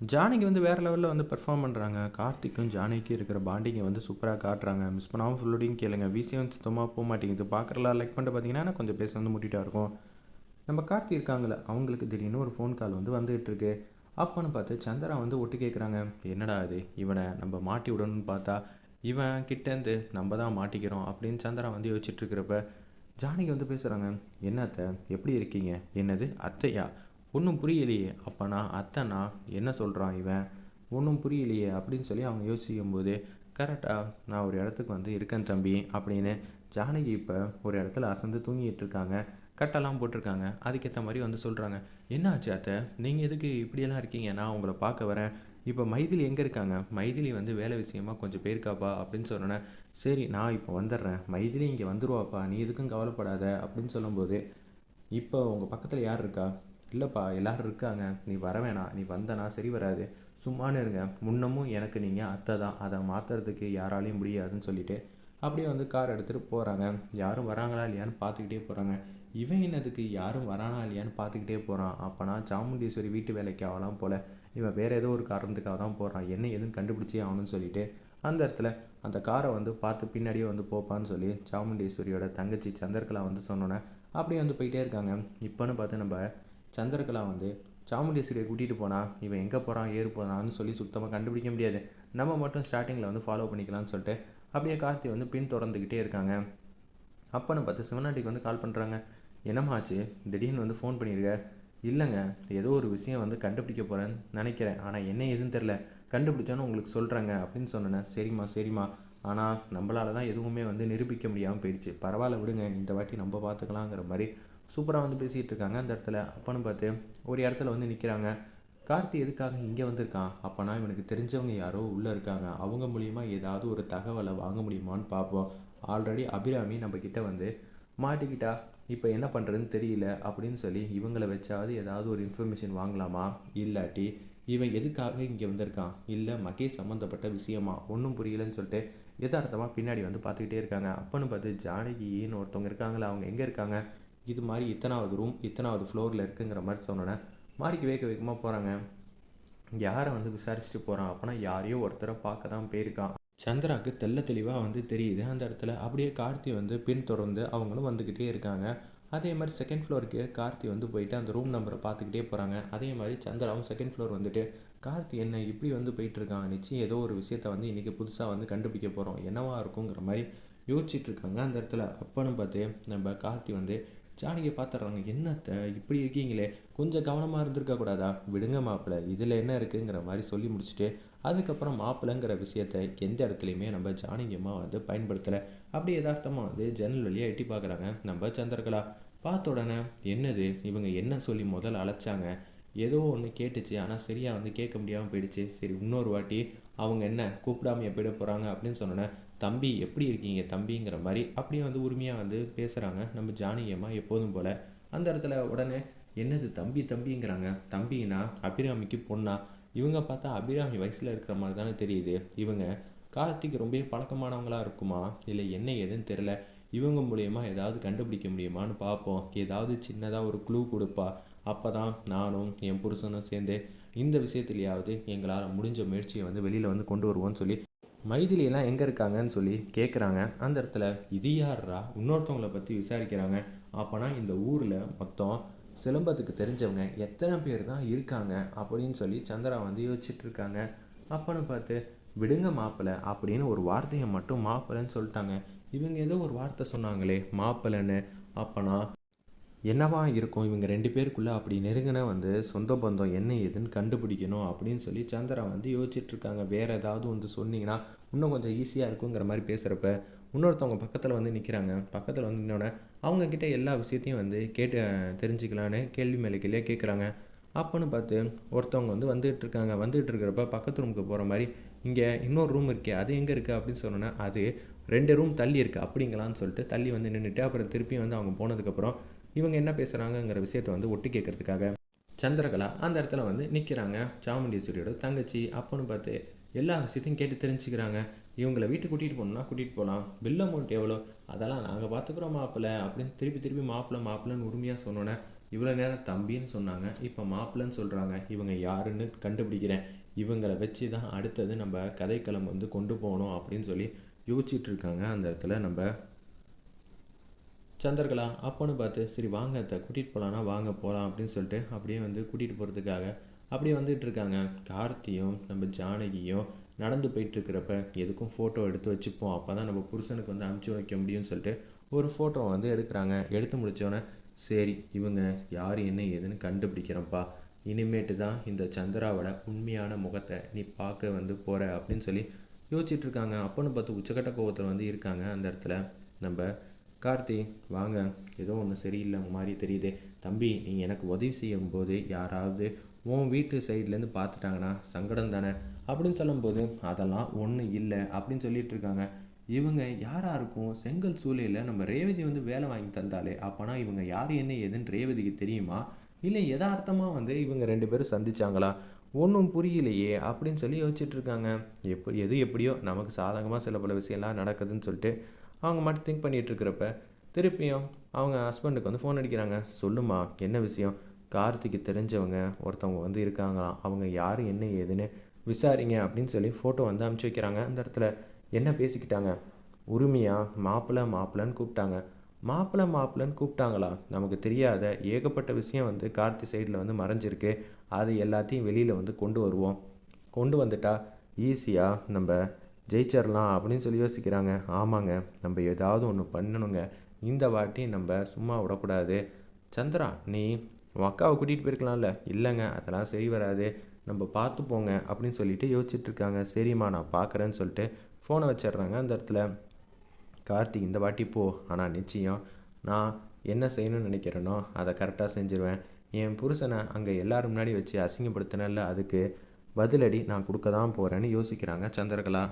ஜானகி வந்து வேறு லெவலில் வந்து பெர்ஃபார்ம் பண்ணுறாங்க கார்த்திக்கும் ஜானகிக்கும் இருக்கிற பாண்டிங்கை வந்து சூப்பராக காட்டுறாங்க. மிஸ் பண்ணாமல் ஃபுல்லோடையும் கேளுங்க. விஷயம் சுத்தமாக போக மாட்டேங்குது. பார்க்குறலாம் லைக் பண்ணிட்டு பார்த்தீங்கன்னா கொஞ்சம் பேச வந்து முட்டிகிட்டா இருக்கும். நம்ம கார்த்தி இருக்காங்களே அவங்களுக்கு திடீர்னு ஒரு ஃபோன் கால் வந்து வந்துகிட்டு இருக்கு. அப்போன்னு பார்த்து சந்திரா வந்து ஒட்டு கேட்குறாங்க என்னடா இது? இவனை நம்ம மாட்டி விடணும்னு பார்த்தா இவன் கிட்டேருந்து நம்ம தான் மாட்டிக்கிறோம் அப்படின்னு சந்திரா வந்து யோசிச்சுட்டு இருக்கிறப்ப ஜானகி வந்து பேசுகிறாங்க என்னத்த? எப்படி இருக்கீங்க? என்னது? அத்தையா? ஒன்றும் புரியலையே. அப்பனா அத்தைனா என்ன சொல்கிறான் இவன்? ஒன்றும் புரியலையே அப்படின்னு சொல்லி அவங்க யோசிக்கும் போது கரெக்டாக நான் ஒரு இடத்துக்கு வந்து இருக்கேன் தம்பி அப்படின்னு ஜானகி இப்போ ஒரு இடத்துல அசந்து தூங்கிட்டு இருக்காங்க. கட்டெல்லாம் போட்டிருக்காங்க. அதுக்கேற்ற மாதிரி வந்து சொல்கிறாங்க என்ன ஆச்சு அத்தை? நீங்கள் எதுக்கு இப்படியெல்லாம் இருக்கீங்க? நான் உங்களை பார்க்க வரேன். இப்போ மைதிலி எங்கே இருக்காங்க? மைதிலி வந்து வேலை விஷயமா கொஞ்சம் போயிருக்காப்பா? அப்படின்னு சொன்னோன்னே சரி நான் இப்போ வந்துடுறேன். மைதிலி இங்கே வந்துருவாப்பா. நீ எதுக்கும் கவலைப்படாத அப்படின்னு சொல்லும்போது இப்போ உங்கள் பக்கத்தில் யார் இருக்கா? இல்லைப்பா எல்லாரும் இருக்காங்க. நீ வர வேணாம். நீ வந்தனா சரி வராது. சும்மானு இருங்க. முன்னமும் எனக்கு நீங்கள் அத்தை தான். அதை மாற்றுறதுக்கு யாராலையும் முடியாதுன்னு சொல்லிட்டு அப்படியே வந்து கார் எடுத்துகிட்டு போகிறாங்க யாரும் வராங்களா இல்லையான்னு பார்த்துக்கிட்டே போகிறாங்க இவன் என்னதுக்கு? யாரும் வரானா இல்லையான்னு பார்த்துக்கிட்டே போகிறான் அப்போனா சாமுண்டீஸ்வரி வீட்டு வேலைக்கு ஆகலாம் போல். இவன் வேறு ஏதோ ஒரு காரணத்துக்காக தான் போகிறான் என்ன எதுன்னு கண்டுபிடிச்சே ஆகணும்னு சொல்லிட்டு அந்த இடத்துல அந்த காரை வந்து பார்த்து பின்னாடியே வந்து போப்பான்னு சொல்லி சாமுண்டீஸ்வரியோட தங்கச்சி சந்திரகலா வந்து சொன்னோன்னே அப்படியே வந்து போயிட்டே இருக்காங்க. இப்போன்னு பார்த்து நம்ம சந்திரகலா வந்து சாமுண்டேஸ்வரியை கூட்டிகிட்டு போனால் இவன் எங்கே போகிறான் ஏறு போகிறான்னு சொல்லி சுத்தமாக கண்டுபிடிக்க முடியாது. நம்ம மட்டும் ஸ்டார்டிங்கில் வந்து ஃபாலோ பண்ணிக்கலாம்னு சொல்லிட்டு அப்படியே கார்த்தி வந்து பின் தொடர்ந்துக்கிட்டே இருக்காங்க. அப்போன்னு பார்த்து சிவனாட்டிக்கு வந்து கால் பண்ணுறாங்க என்னம்மா ஆச்சு? திடீர்னு வந்து ஃபோன் பண்ணியிருக்க இல்லைங்க ஏதோ ஒரு விஷயம் வந்து கண்டுபிடிக்க போகிறேன்னு நினைக்கிறேன். ஆனால் என்ன எதுன்னு தெரில கண்டுபிடிச்சான்னு உங்களுக்கு சொல்கிறேங்க அப்படின்னு சொன்னேன் சரிம்மா சரிம்மா. ஆனால் நம்மளால தான் எதுவுமே வந்து நிரூபிக்க முடியாமல் போயிடுச்சு. பரவாயில்ல விடுங்க. இந்த வாட்டி நம்ம பார்த்துக்கலாங்கிற மாதிரி சூப்பராக வந்து பேசிகிட்டு இருக்காங்க அந்த இடத்துல. அப்போன்னு பார்த்து ஒரு இடத்துல வந்து நிற்கிறாங்க கார்த்தி எதுக்காக இங்கே வந்திருக்கான்? அப்போனா இவனுக்கு தெரிஞ்சவங்க யாரோ உள்ளே இருக்காங்க. அவங்க மூலிமா ஏதாவது ஒரு தகவலை வாங்க முடியுமான்னு பார்ப்போம். ஆல்ரெடி அபிராமி நம்ம வந்து மாட்டிக்கிட்டா? இப்போ என்ன பண்ணுறதுன்னு தெரியல. அப்படின்னு சொல்லி இவங்களை வச்சாவது ஏதாவது ஒரு இன்ஃபர்மேஷன் வாங்கலாமா? இல்லாட்டி இவன் எதுக்காக இங்கே வந்திருக்கான்? இல்லை மகேஷ் சம்மந்தப்பட்ட விஷயமா? ஒன்றும் புரியலன்னு சொல்லிட்டு யதார்த்தமாக பின்னாடி வந்து பார்த்துக்கிட்டே இருக்காங்க. அப்போன்னு பார்த்து ஜானகின்னு ஒருத்தவங்க இருக்காங்களா? அவங்க எங்கே இருக்காங்க? இது மாதிரி இத்தனாவது ரூம் இத்தனாவது ஃப்ளோரில் இருக்குங்கிற மாதிரி சொன்னோன்னே மாடிக்கு வேக வேகமாக போகிறாங்க யாரை வந்து விசாரிச்சுட்டு போகிறான் அப்போனா யாரையோ ஒருத்தரை பார்க்க தான் போயிருக்கான். சந்திராவுக்கு தெள்ள தெளிவாக வந்து தெரியுது. அந்த இடத்துல அப்படியே கார்த்தி வந்து பின் தொடர்ந்து அவங்களும் வந்துக்கிட்டே இருக்காங்க. அதே மாதிரி செகண்ட் ஃப்ளோருக்கு கார்த்தி வந்து போயிட்டு அந்த ரூம் நம்பரை பார்த்துக்கிட்டே போகிறாங்க அதே மாதிரி சந்திராவும் செகண்ட் ஃப்ளோர் வந்துட்டு கார்த்தி என்ன இப்படி வந்து போயிட்டுருக்கான்? நிச்சயம் ஏதோ ஒரு விஷயத்த வந்து இன்றைக்கி புதுசாக வந்து கண்டுபிடிக்க போகிறோம் என்னவாக இருக்குங்கிற மாதிரி யோசிச்சுட்டு இருக்காங்க அந்த இடத்துல. அப்போன்னு பார்த்து நம்ம கார்த்தி வந்து ஜானகியை பார்த்துட்றாங்க என்னத்த? இப்படி இருக்கீங்களே. கொஞ்சம் கவனமாக இருந்திருக்க கூடாதா? விடுங்க மாப்பிள்ளை இதில் என்ன இருக்குங்கிற மாதிரி சொல்லி முடிச்சுட்டு அதுக்கப்புறம் மாப்பிள்ளைங்கிற விஷயத்த எந்த இடத்துலையுமே நம்ம ஜானகியமாக வந்து பயன்படுத்தலை. அப்படி யதார்த்தமாக வந்து ஜன்னல் வழியாக எட்டி பார்க்குறாங்க. நம்ம சந்திரகலா. பார்த்த உடனே என்னது? இவங்க என்ன சொல்லி முதல்ல அழைச்சாங்க? ஏதோ ஒன்று கேட்டுச்சு. ஆனால் சரியாக வந்து கேட்க முடியாமல் போயிடுச்சு. சரி இன்னொரு வாட்டி அவங்க என்ன கூப்பிடாம போயிட போகிறாங்க அப்படின்னு சொன்னோன்னே தம்பி எப்படி இருக்கீங்க? தம்பிங்கிற மாதிரி அப்படியே வந்து உரிமையாக வந்து பேசுகிறாங்க நம்ம ஜானகியம்மா எப்போதும் போல். அந்த இடத்துல உடனே என்னது தம்பி தம்பிங்கிறாங்க. தம்பினா அபிராமிக்கு பொண்ணா? இவங்க பார்த்தா அபிராமி வயசில் இருக்கிற மாதிரி தானே தெரியுது. இவங்க கார்த்திக் ரொம்பவே பழக்கமானவங்களாக இருக்குமா? இல்லை என்ன ஏதுன்னு தெரில இவங்க மூலயமா ஏதாவது கண்டுபிடிக்க முடியுமான்னு பார்ப்போம் ஏதாவது சின்னதாக ஒரு க்ளூ கொடுப்பா. அப்போ தான் நானும் என் புருஷனும் சேர்ந்து இந்த விஷயத்துலையாவது எங்களால் முடிஞ்ச முயற்சியை வந்து வெளியில் வந்து கொண்டு வருவோம்னு சொல்லி மைதிலியெல்லாம் எங்கே இருக்காங்கன்னு சொல்லி கேட்குறாங்க அந்த இடத்துல இது யார்ரா இன்னொருத்தவங்களை பற்றி விசாரிக்கிறாங்க. அப்போனா இந்த ஊரில் மொத்தம் சிலம்பத்துக்கு தெரிஞ்சவங்க எத்தனை பேர் தான் இருக்காங்க அப்படின்னு சொல்லி சந்திரா வந்து யோசிச்சுட்டு இருக்காங்க. அப்போன்னு பார்த்து விடுங்க மாப்பிள்ளை அப்படின்னு ஒரு வார்த்தையை மட்டும் மாப்பிள்ளைன்னு சொல்லிட்டாங்க. இவங்க ஏதோ ஒரு வார்த்தை சொன்னாங்களே மாப்பிள்ளைன்னு அப்போனா என்னவா இருக்கும்? இவங்க ரெண்டு பேருக்குள்ளே அப்படி நெருங்கின வந்து சொந்த பந்தம் என்ன ஏதுன்னு கண்டுபிடிக்கணும் அப்படின்னு சொல்லி சந்திரா வந்து யோசிச்சுட்ருக்காங்க. வேறு ஏதாவது வந்து சொன்னீங்கன்னா இன்னும் கொஞ்சம் ஈஸியாக இருக்குங்கிற மாதிரி பேசுகிறப்ப இன்னொருத்தவங்க பக்கத்தில் வந்து நிற்கிறாங்க பக்கத்தில் வந்து நின்னோடனே அவங்கக்கிட்ட எல்லா விஷயத்தையும் வந்து கேட்டு தெரிஞ்சுக்கலான்னு கேள்வி மேலே கேள்வியாக கேட்குறாங்க அப்போன்னு பார்த்து ஒருத்தவங்க வந்து வந்துகிட்டு இருக்காங்க வந்துகிட்டு இருக்கிறப்ப பக்கத்து ரூமுக்கு போகிற மாதிரி இங்கே இன்னொரு ரூம் இருக்கே அது எங்கே இருக்குது அப்படின்னு சொன்னோன்னே அது ரெண்டு ரூம் தள்ளி இருக்குது அப்படிங்களான்னு சொல்லிட்டு தள்ளி வந்து நின்றுட்டு அப்புறம் திருப்பி வந்து அவங்க போனதுக்கப்புறம் இவங்க என்ன பேசுகிறாங்கங்கிற விஷயத்தை வந்து ஒட்டி கேட்கறதுக்காக சந்திரகலா அந்த இடத்துல வந்து நிற்கிறாங்க சாமுண்டீஸ்வரியோட தங்கச்சி அப்போன்னு பார்த்து எல்லா விஷயத்தையும் கேட்டு தெரிஞ்சுக்கிறாங்க. இவங்கள வீட்டுக்கு கூட்டிகிட்டு போகணும்னா கூட்டிகிட்டு போகலாம். பில் அமௌண்ட் எவ்வளோ? அதெல்லாம் நாங்கள் பார்த்துக்குறோம் மாப்பிள்ளை அப்படின்னு திருப்பி திருப்பி மாப்பிள்ளை மாப்பிள்ளைன்னு உரிமையாக சொன்னோன்னே இவ்வளோ நேரம் தம்பின்னு சொன்னாங்க. இப்போ மாப்பிள்ளைன்னு சொல்கிறாங்க இவங்க யாருன்னு கண்டுபிடிக்கிறேன். இவங்களை வச்சு தான் அடுத்தது நம்ம கதைக்களம் வந்து கொண்டு போகணும் அப்படின்னு சொல்லி யோசிச்சுட்டு இருக்காங்க. அந்த இடத்துல நம்ம சந்தர்களா அப்போன்னு பார்த்து சரி வாங்க அத்தை கூட்டிகிட்டு போகலான்னா வாங்க போகலாம் அப்படின்னு சொல்லிட்டு அப்படியே வந்து கூட்டிகிட்டு போகிறதுக்காக அப்படியே வந்துட்டு இருக்காங்க. கார்த்தியும் நம்ம ஜானகியும் நடந்து போயிட்டுருக்கிறப்ப எதுக்கும் ஃபோட்டோ எடுத்து வச்சுப்போம். அப்போ தான் நம்ம புருஷனுக்கு வந்து அமுச்சு வைக்க முடியும்னு சொல்லிட்டு ஒரு ஃபோட்டோ வந்து எடுக்கிறாங்க. எடுத்து முடித்தோடனே சரி இவங்க யார் என்ன ஏதுன்னு கண்டுபிடிக்கிறோம்ப்பா இனிமேட்டு தான் இந்த சந்திராவோட உண்மையான முகத்தை நீ பார்க்க வந்து போகிற அப்படின்னு சொல்லி யோசிச்சுட்ருக்காங்க அப்போன்னு பார்த்து உச்சக்கட்ட கோபத்தில் வந்து இருக்காங்க அந்த இடத்துல. நம்ம கார்த்தி வாங்க. ஏதோ ஒன்று சரியில்லை மாதிரி தெரியுது. தம்பி நீ எனக்கு உதவி செய்யும் போது யாராவது உன் வீட்டு சைட்லேருந்து பார்த்துட்டாங்கன்னா சங்கடம் தானே? அப்படின்னு சொல்லும்போது அதெல்லாம் ஒன்றும் இல்லை அப்படின்னு சொல்லிட்டு இருக்காங்க. இவங்க யாராக இருக்கும் செங்கல் சூழலில் நம்ம ரேவதி வந்து வேலை வாங்கி தந்தாலே அப்போனா இவங்க யார் என்ன ஏதுன்னு ரேவதிக்கு தெரியுமா? இல்லை எதார்த்தமாக வந்து இவங்க ரெண்டு பேரும் சந்திச்சாங்களா? ஒன்றும் புரியலையே அப்படின்னு சொல்லி யோசிச்சுட்ருக்காங்க எப்போ எப்படி எது எப்படியோ நமக்கு சாதகமாக சில பல விஷயம்லாம் நடக்குதுன்னு சொல்லிட்டு அவங்க மட்டும் திங்க் பண்ணிகிட்ருக்கிறப்ப திருப்பியும் அவங்க ஹஸ்பண்டுக்கு வந்து ஃபோன் அடிக்கிறாங்க. சொல்லுமா என்ன விஷயம்? கார்த்திக்கு தெரிஞ்சவங்க ஒருத்தவங்க வந்து இருக்காங்களாம். அவங்க யார் என்ன ஏதுன்னு விசாரிங்க அப்படின்னு சொல்லி ஃபோட்டோ வந்து அனுப்பிச்சி வைக்கிறாங்க. அந்த இடத்துல என்ன பேசிக்கிட்டாங்க? உரிமையாக மாப்பிள்ளை மாப்பிள்ளன்னு கூப்பிட்டாங்க. மாப்பிள்ளை மாப்பிள்ளைன்னு கூப்பிட்டாங்களா? நமக்கு தெரியாத ஏகப்பட்ட விஷயம் வந்து கார்த்தி சைடில் வந்து மறைஞ்சிருக்கு. அது எல்லாத்தையும் வெளியில் வந்து கொண்டு வருவோம். கொண்டு வந்துட்டா ஈஸியாக நம்ம ஜெயிச்சிடலாம் அப்படின்னு சொல்லி யோசிக்கிறாங்க. ஆமாங்க நம்ம ஏதாவது ஒன்று பண்ணணுங்க. இந்த வாட்டி நம்ம சும்மா விடக்கூடாது. சந்திரா நீ உன் அக்காவை கூட்டிகிட்டு போயிருக்கலாம்ல? இல்லைங்க அதெல்லாம் சரி வராது. நம்ம பார்த்து போங்க அப்படின்னு சொல்லிட்டு யோசிச்சுட்ருக்காங்க சரிம்மா நான் பார்க்குறேன்னு சொல்லிட்டு ஃபோனை வச்சிடுறாங்க அந்த இடத்துல. கார்த்திக் இந்த வாட்டி போ. ஆனால் நிச்சயம் நான் என்ன செய்யணும்னு நினைக்கிறேனோ அதை கரெக்டாக செஞ்சுருவேன். என் புருஷனை அங்கே எல்லோரும் முன்னாடி வச்சு அசிங்கப்படுத்தினல அதுக்கு பதிலடி நான் கொடுக்க தான் போகிறேன்னு யோசிக்கிறாங்க சந்திரகலா.